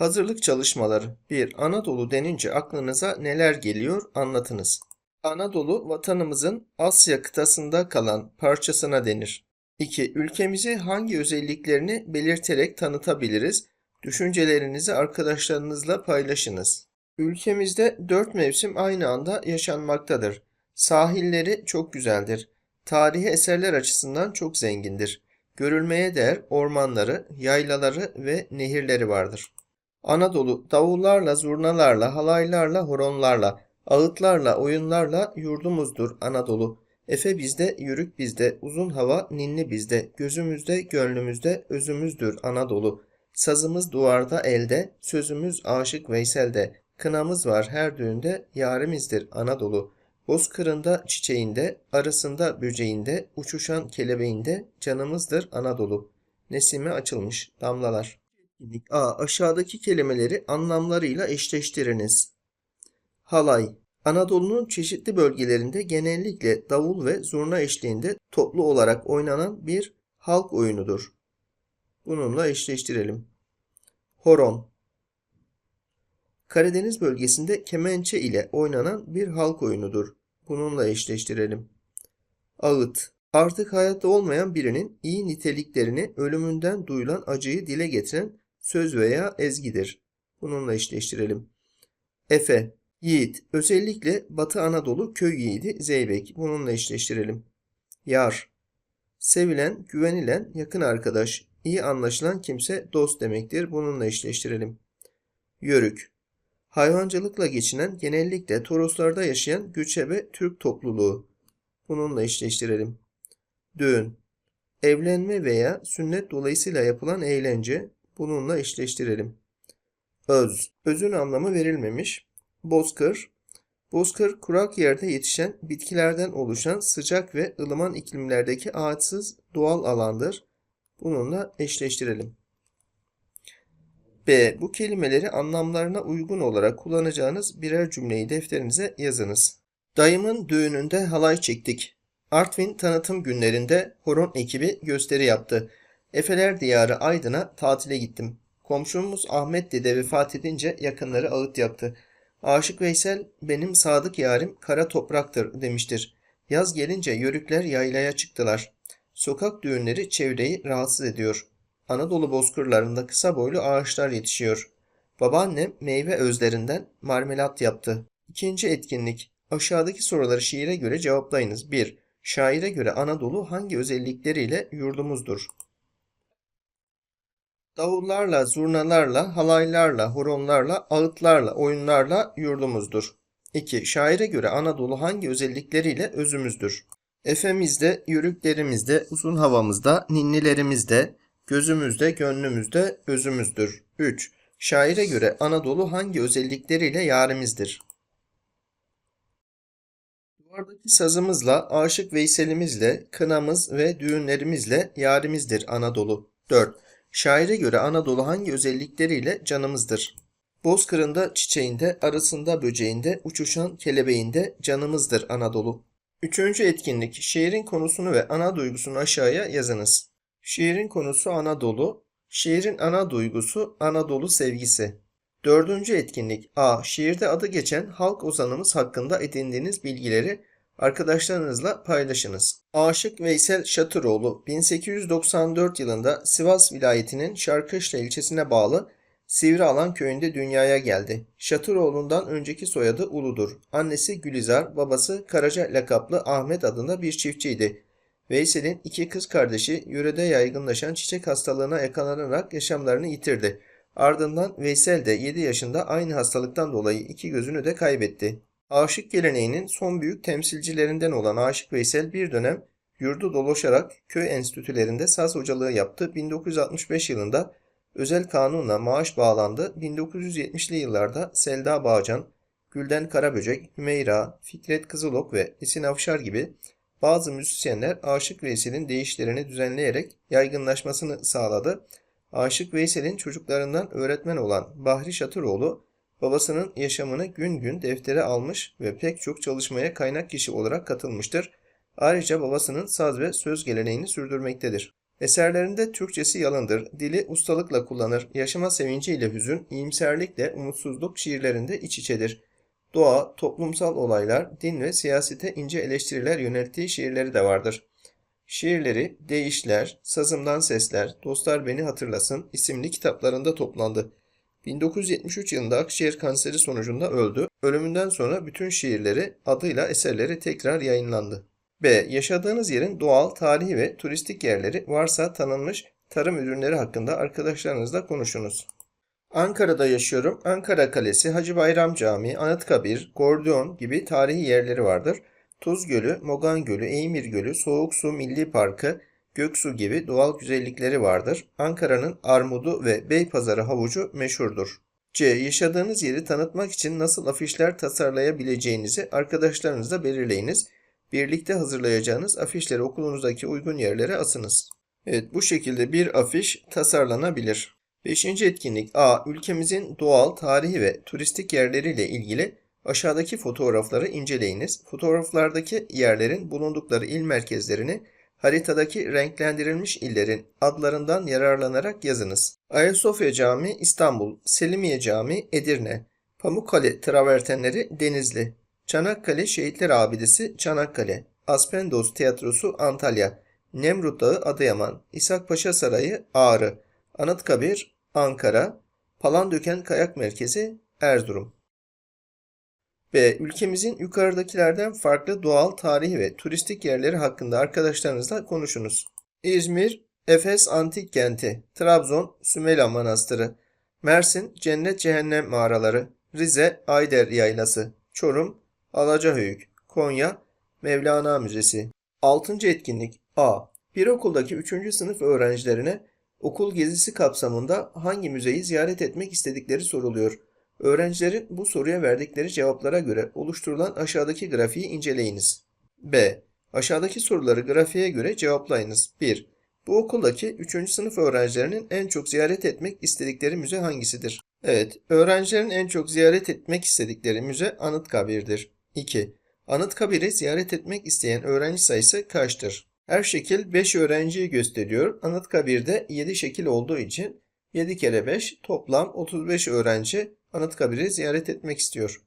Hazırlık çalışmaları 1. Anadolu denince aklınıza neler geliyor anlatınız. Anadolu vatanımızın Asya kıtasında kalan parçasına denir. 2. Ülkemizi hangi özelliklerini belirterek tanıtabiliriz? Düşüncelerinizi arkadaşlarınızla paylaşınız. Ülkemizde dört mevsim aynı anda yaşanmaktadır. Sahilleri çok güzeldir. Tarihi eserler açısından çok zengindir. Görülmeye değer ormanları, yaylaları ve nehirleri vardır. Anadolu davullarla, zurnalarla, halaylarla, horonlarla, ağıtlarla, oyunlarla yurdumuzdur Anadolu. Efe bizde, yürük bizde, uzun hava ninni bizde, gözümüzde, gönlümüzde, özümüzdür Anadolu. Sazımız duvarda elde, sözümüz aşık Veysel'de, kınamız var her düğünde, yarimizdir Anadolu. Bozkırında, çiçeğinde, arasında, böceğinde, uçuşan kelebeğinde, canımızdır Anadolu. Nesime açılmış damlalar. A. Aşağıdaki kelimeleri anlamlarıyla eşleştiriniz. Halay Anadolu'nun çeşitli bölgelerinde genellikle davul ve zurna eşliğinde toplu olarak oynanan bir halk oyunudur. Bununla eşleştirelim. Horon Karadeniz bölgesinde kemençe ile oynanan bir halk oyunudur. Bununla eşleştirelim. Ağıt Artık hayatta olmayan birinin iyi niteliklerini ölümünden duyulan acıyı dile getiren söz veya ezgidir. Bununla eşleştirelim. Efe Yiğit özellikle Batı Anadolu köy yiğidi Zeybek. Bununla eşleştirelim. Yar Sevilen, güvenilen, yakın arkadaş, iyi anlaşılan kimse dost demektir. Bununla eşleştirelim. Yörük Hayvancılıkla geçinen genellikle Toroslarda yaşayan göçebe Türk topluluğu. Bununla eşleştirelim. Düğün Evlenme veya sünnet dolayısıyla yapılan eğlence. Bununla eşleştirelim. Öz Özün anlamı verilmemiş. Bozkır Bozkır kurak yerde yetişen bitkilerden oluşan sıcak ve ılıman iklimlerdeki ağaçsız doğal alandır. Bununla eşleştirelim. B. Bu kelimeleri anlamlarına uygun olarak kullanacağınız birer cümleyi defterinize yazınız. Dayımın düğününde halay çektik. Artvin tanıtım günlerinde horon ekibi gösteri yaptı. Efeler diyarı Aydın'a tatile gittim. Komşumuz Ahmet dede vefat edince yakınları ağıt yaktı. Aşık Veysel benim sadık yarim kara topraktır demiştir. Yaz gelince yörükler yaylaya çıktılar. Sokak düğünleri çevreyi rahatsız ediyor. Anadolu bozkırlarında kısa boylu ağaçlar yetişiyor. Babaannem meyve özlerinden marmelat yaptı. İkinci etkinlik. Aşağıdaki soruları şiire göre cevaplayınız. 1. Şaire göre Anadolu hangi özellikleriyle yurdumuzdur? Davullarla, zurnalarla, halaylarla, horonlarla, ağıtlarla, oyunlarla yurdumuzdur. 2. Şaire göre Anadolu hangi özellikleriyle özümüzdür? Efemizde, yörüklerimizde, uzun havamızda, ninnilerimizde, gözümüzde, gönlümüzde, özümüzdür. 3. Şaire göre Anadolu hangi özellikleriyle yarimizdir? Duvardaki sazımızla, aşık Veysel'imizle, kınamız ve düğünlerimizle yarimizdir Anadolu. 4. Şaire göre Anadolu hangi özellikleriyle canımızdır? Bozkırında, çiçeğinde, arasında, böceğinde, uçuşan kelebeğinde canımızdır Anadolu. Üçüncü etkinlik. Şiirin konusunu ve ana duygusunu aşağıya yazınız. Şiirin konusu Anadolu. Şiirin ana duygusu Anadolu sevgisi. Dördüncü etkinlik. A. Şiirde adı geçen halk ozanımız hakkında edindiğiniz bilgileri arkadaşlarınızla paylaşınız. Aşık Veysel Şatıroğlu 1894 yılında Sivas vilayetinin Şarkışla ilçesine bağlı Sivrialan köyünde dünyaya geldi. Şatıroğlu'ndan önceki soyadı Uludur. Annesi Gülizar, babası Karaca lakaplı Ahmet adında bir çiftçiydi. Veysel'in iki kız kardeşi yörede yaygınlaşan çiçek hastalığına yakalanarak yaşamlarını yitirdi. Ardından Veysel de 7 yaşında aynı hastalıktan dolayı iki gözünü de kaybetti. Aşık geleneğinin son büyük temsilcilerinden olan Aşık Veysel bir dönem yurdu dolaşarak köy enstitülerinde saz hocalığı yaptı. 1965 yılında özel kanunla maaş bağlandı. 1970'li yıllarda Selda Bağcan, Gülden Karaböcek, Hümeyra, Fikret Kızılok ve Esin Avşar gibi bazı müzisyenler Aşık Veysel'in değişlerini düzenleyerek yaygınlaşmasını sağladı. Aşık Veysel'in çocuklarından öğretmen olan Bahri Şatıroğlu, babasının yaşamını gün gün deftere almış ve pek çok çalışmaya kaynak kişi olarak katılmıştır. Ayrıca babasının saz ve söz geleneğini sürdürmektedir. Eserlerinde Türkçesi yalındır, dili ustalıkla kullanır, yaşama sevinciyle hüzün, iyimserlikle umutsuzluk şiirlerinde iç içedir. Doğa, toplumsal olaylar, din ve siyasete ince eleştiriler yönelttiği şiirleri de vardır. Şiirleri Değişler, Sazımdan Sesler, Dostlar Beni Hatırlasın isimli kitaplarında toplandı. 1973 yılında akciğer kanseri sonucunda öldü. Ölümünden sonra bütün şiirleri adıyla eserleri tekrar yayınlandı. B. Yaşadığınız yerin doğal, tarihi ve turistik yerleri varsa tanınmış tarım ürünleri hakkında arkadaşlarınızla konuşunuz. Ankara'da yaşıyorum. Ankara Kalesi, Hacı Bayram Camii, Anıtkabir, Gordiyon gibi tarihi yerleri vardır. Tuz Gölü, Mogan Gölü, Eymir Gölü, Soğuk Su Milli Parkı, Göksu gibi doğal güzellikleri vardır. Ankara'nın armudu ve Beypazarı havucu meşhurdur. C. Yaşadığınız yeri tanıtmak için nasıl afişler tasarlayabileceğinizi arkadaşlarınızla belirleyiniz. Birlikte hazırlayacağınız afişleri okulunuzdaki uygun yerlere asınız. Evet bu şekilde bir afiş tasarlanabilir. Beşinci etkinlik A. Ülkemizin doğal, tarihi ve turistik yerleriyle ilgili aşağıdaki fotoğrafları inceleyiniz. Fotoğraflardaki yerlerin bulundukları il merkezlerini haritadaki renklendirilmiş illerin adlarından yararlanarak yazınız. Ayasofya Camii İstanbul, Selimiye Camii Edirne, Pamukkale travertenleri Denizli, Çanakkale Şehitler Abidesi Çanakkale, Aspendos Tiyatrosu Antalya, Nemrut Dağı Adıyaman, İshak Paşa Sarayı Ağrı, Anıtkabir Ankara, Palandöken Kayak Merkezi Erzurum. B. Ülkemizin yukarıdakilerden farklı doğal, tarihi ve turistik yerleri hakkında arkadaşlarınızla konuşunuz. İzmir, Efes Antik Kenti, Trabzon, Sümela Manastırı, Mersin, Cennet Cehennem Mağaraları, Rize, Ayder Yaylası, Çorum, Alacahöyük, Konya, Mevlana Müzesi. 6. etkinlik A. Bir okuldaki 3. sınıf öğrencilerine okul gezisi kapsamında hangi müzeyi ziyaret etmek istedikleri soruluyor. Öğrencilerin bu soruya verdikleri cevaplara göre oluşturulan aşağıdaki grafiği inceleyiniz. B. Aşağıdaki soruları grafiğe göre cevaplayınız. 1. Bu okuldaki 3. sınıf öğrencilerinin en çok ziyaret etmek istedikleri müze hangisidir? Evet, öğrencilerin en çok ziyaret etmek istedikleri müze Anıtkabir'dir. 2. Anıtkabir'i ziyaret etmek isteyen öğrenci sayısı kaçtır? Her şekil 5 öğrenciyi gösteriyor. Anıtkabir'de 7 şekil olduğu için 7 kere 5 toplam 35 öğrenci Anıtkabir'i ziyaret etmek istiyor.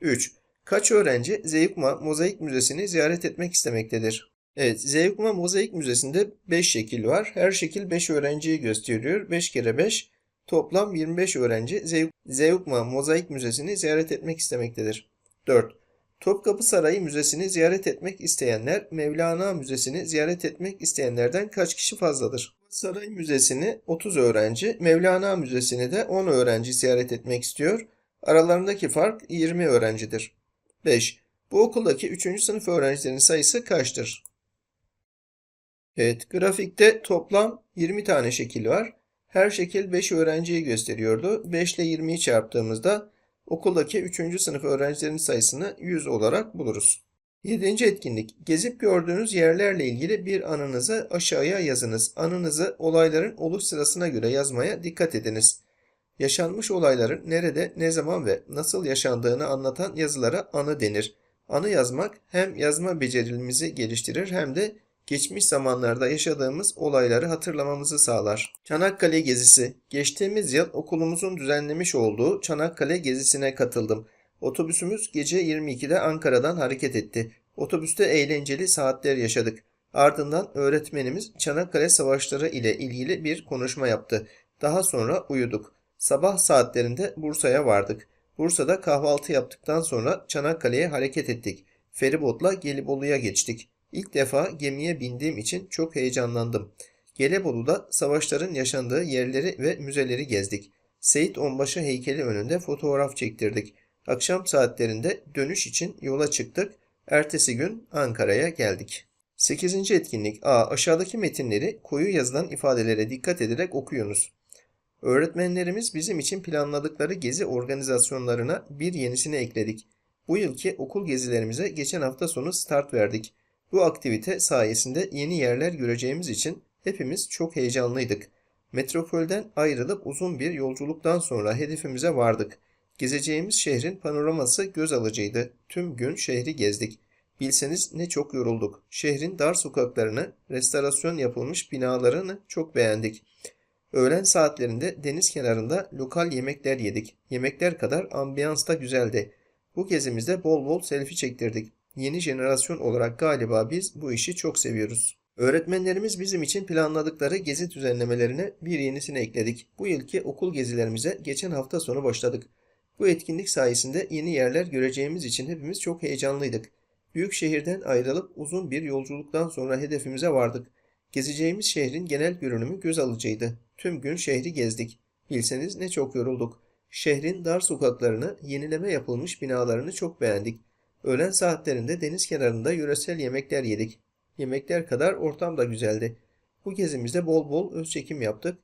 3. Kaç öğrenci Zeyukma Mozaik Müzesi'ni ziyaret etmek istemektedir? Evet, Zeyukma Mozaik Müzesi'nde 5 şekil var. Her şekil 5 öğrenciyi gösteriyor. 5 kere 5 toplam 25 öğrenci Zeyukma Mozaik Müzesi'ni ziyaret etmek istemektedir. 4. Topkapı Sarayı Müzesi'ni ziyaret etmek isteyenler Mevlana Müzesi'ni ziyaret etmek isteyenlerden kaç kişi fazladır? Saray Müzesi'ni 30 öğrenci, Mevlana Müzesi'ni de 10 öğrenci ziyaret etmek istiyor. Aralarındaki fark 20 öğrencidir. 5. Bu okuldaki 3. sınıf öğrencilerin sayısı kaçtır? Evet, grafikte toplam 20 tane şekil var. Her şekil 5 öğrenciyi gösteriyordu. 5 ile 20'yi çarptığımızda okuldaki 3. sınıf öğrencilerin sayısını 100 olarak buluruz. 7. etkinlik. Gezip gördüğünüz yerlerle ilgili bir anınızı aşağıya yazınız. Anınızı olayların oluş sırasına göre yazmaya dikkat ediniz. Yaşanmış olayların nerede, ne zaman ve nasıl yaşandığını anlatan yazılara anı denir. Anı yazmak hem yazma becerilimizi geliştirir hem de geçmiş zamanlarda yaşadığımız olayları hatırlamamızı sağlar. Çanakkale gezisi. Geçtiğimiz yıl okulumuzun düzenlemiş olduğu Çanakkale gezisine katıldım. Otobüsümüz gece 22'de Ankara'dan hareket etti. Otobüste eğlenceli saatler yaşadık. Ardından öğretmenimiz Çanakkale Savaşları ile ilgili bir konuşma yaptı. Daha sonra uyuduk. Sabah saatlerinde Bursa'ya vardık. Bursa'da kahvaltı yaptıktan sonra Çanakkale'ye hareket ettik. Feribotla Gelibolu'ya geçtik. İlk defa gemiye bindiğim için çok heyecanlandım. Gelibolu'da savaşların yaşandığı yerleri ve müzeleri gezdik. Seyit Onbaşı heykeli önünde fotoğraf çektirdik. Akşam saatlerinde dönüş için yola çıktık. Ertesi gün Ankara'ya geldik. 8. etkinlik A. Aşağıdaki metinleri koyu yazılan ifadelere dikkat ederek okuyunuz. Öğretmenlerimiz bizim için planladıkları gezi organizasyonlarına bir yenisini ekledik. Bu yılki okul gezilerimize geçen hafta sonu start verdik. Bu aktivite sayesinde yeni yerler göreceğimiz için hepimiz çok heyecanlıydık. Metropolden ayrılıp uzun bir yolculuktan sonra hedefimize vardık. Gezeceğimiz şehrin panoraması göz alıcıydı. Tüm gün şehri gezdik. Bilseniz ne çok yorulduk. Şehrin dar sokaklarını, restorasyon yapılmış binalarını çok beğendik. Öğlen saatlerinde deniz kenarında lokal yemekler yedik. Yemekler kadar ambiyans da güzeldi. Bu gezimizde bol bol selfie çektirdik. Yeni jenerasyon olarak galiba biz bu işi çok seviyoruz. Öğretmenlerimiz bizim için planladıkları gezi düzenlemelerine bir yenisini ekledik. Bu yılki okul gezilerimize geçen hafta sonu başladık. Bu etkinlik sayesinde yeni yerler göreceğimiz için hepimiz çok heyecanlıydık. Büyük şehirden ayrılıp uzun bir yolculuktan sonra hedefimize vardık. Gezeceğimiz şehrin genel görünümü göz alıcıydı. Tüm gün şehri gezdik. Bilseniz ne çok yorulduk. Şehrin dar sokaklarını, yenileme yapılmış binalarını çok beğendik. Öğlen saatlerinde deniz kenarında yöresel yemekler yedik. Yemekler kadar ortam da güzeldi. Bu gezimizde bol bol öz çekim yaptık.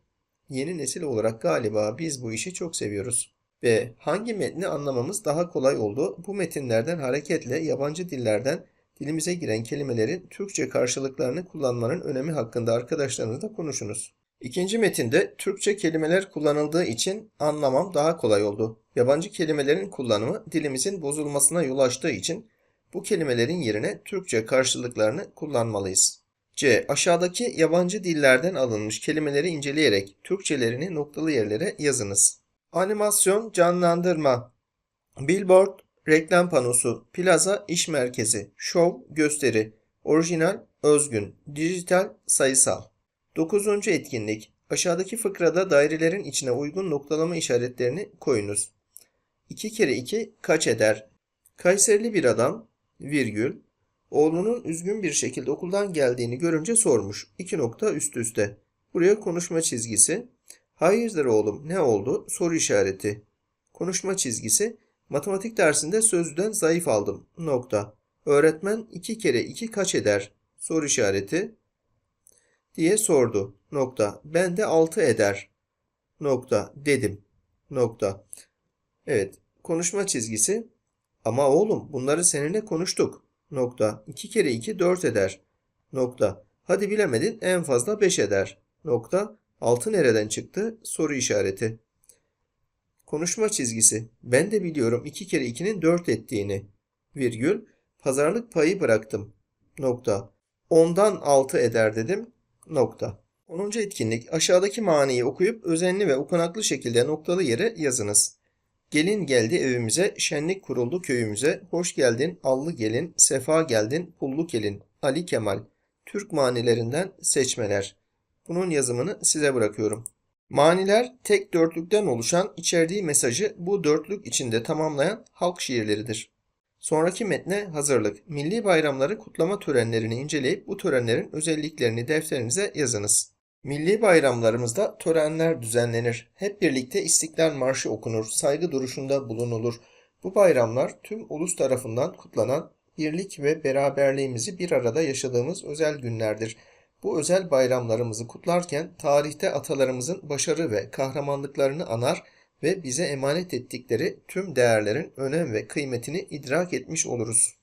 Yeni nesil olarak galiba biz bu işi çok seviyoruz. Ve hangi metni anlamamız daha kolay oldu? Bu metinlerden hareketle yabancı dillerden dilimize giren kelimelerin Türkçe karşılıklarını kullanmanın önemi hakkında arkadaşlarınızla konuşunuz. İkinci metinde Türkçe kelimeler kullanıldığı için anlamam daha kolay oldu. Yabancı kelimelerin kullanımı dilimizin bozulmasına yol açtığı için bu kelimelerin yerine Türkçe karşılıklarını kullanmalıyız. C. Aşağıdaki yabancı dillerden alınmış kelimeleri inceleyerek Türkçelerini noktalı yerlere yazınız. Animasyon, canlandırma, billboard, reklam panosu, plaza, iş merkezi, şov, gösteri, orijinal, özgün, dijital, sayısal. Dokuzuncu etkinlik. Aşağıdaki fıkrada dairelerin içine uygun noktalama işaretlerini koyunuz. 2 kere 2 kaç eder? Kayserili bir adam, virgül, oğlunun üzgün bir şekilde okuldan geldiğini görünce sormuş. İki nokta üst üste. Buraya konuşma çizgisi. Hayırdır oğlum ne oldu? Soru işareti. Konuşma çizgisi. Matematik dersinde sözlüden zayıf aldım. Nokta. Öğretmen 2 kere 2 kaç eder? Soru işareti. Diye sordu. Nokta. Ben de 6 eder. Nokta. Dedim. Nokta. Evet. Konuşma çizgisi. Ama oğlum bunları seninle konuştuk. Nokta. 2 kere 2 4 eder. Nokta. Hadi bilemedin en fazla 5 eder. Nokta. 6 nereden çıktı? Soru işareti. Konuşma çizgisi. Ben de biliyorum 2 kere 2'nin 4 ettiğini. Virgül. Pazarlık payı bıraktım. Nokta. Ondan 6 eder dedim. Nokta. 10. etkinlik. Aşağıdaki maniyi okuyup özenli ve okunaklı şekilde noktalı yere yazınız. Gelin geldi evimize, şenlik kuruldu köyümüze. Hoş geldin allı gelin, sefa geldin pullu gelin. Ali Kemal. Türk manilerinden seçmeler. Bunun yazımını size bırakıyorum. Maniler tek dörtlükten oluşan içerdiği mesajı bu dörtlük içinde tamamlayan halk şiirleridir. Sonraki metne hazırlık. Milli bayramları kutlama törenlerini inceleyip bu törenlerin özelliklerini defterinize yazınız. Milli bayramlarımızda törenler düzenlenir. Hep birlikte İstiklal Marşı okunur, saygı duruşunda bulunulur. Bu bayramlar tüm ulus tarafından kutlanan birlik ve beraberliğimizi bir arada yaşadığımız özel günlerdir. Bu özel bayramlarımızı kutlarken tarihte atalarımızın başarı ve kahramanlıklarını anar ve bize emanet ettikleri tüm değerlerin önem ve kıymetini idrak etmiş oluruz.